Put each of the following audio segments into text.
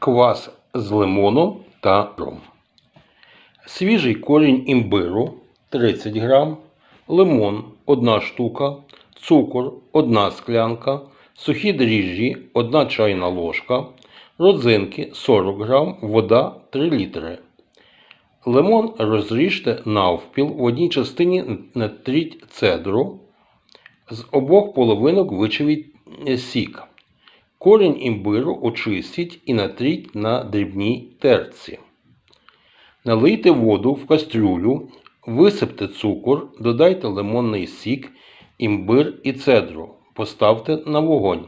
квас з лимоном та ром. Свіжий корінь імбиру 30 грам, лимон 1 штука, цукор 1 склянка, сухі дріжджі 1 чайна ложка, родзинки 40 грам, вода 3 літри. Лимон розріжте навпіл, в одній частині натріть цедру, з обох половинок вичавіть сік. Корінь імбиру очистіть і натріть на дрібній терці. Налийте воду в кастрюлю, висипте цукор, додайте лимонний сік, імбир і цедру. Поставте на вогонь.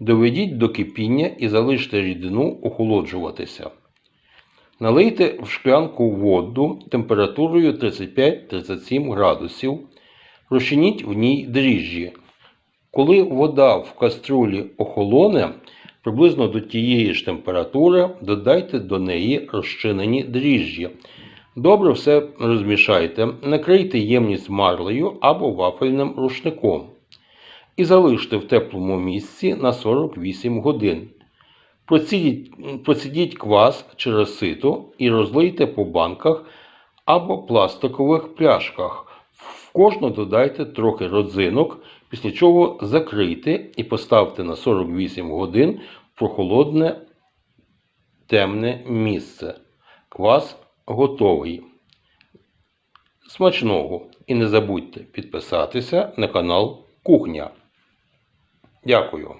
Доведіть до кипіння і залиште рідину охолоджуватися. Налийте в шклянку воду температурою 35-37 градусів. Розчиніть в ній дріжджі. Коли вода в каструлі охолоне, приблизно до тієї ж температури, додайте до неї розчинені дріжджі. Добре все розмішайте, накрийте ємність марлею або вафельним рушником і залиште в теплому місці на 48 годин. Процідіть, процідіть квас через сито і розлийте по банках або пластикових пляшках. Кожну додайте трохи родзинок, після чого закрийте і поставте на 48 годин в прохолодне темне місце. Квас готовий. Смачного! І не забудьте підписатися на канал Кухня. Дякую.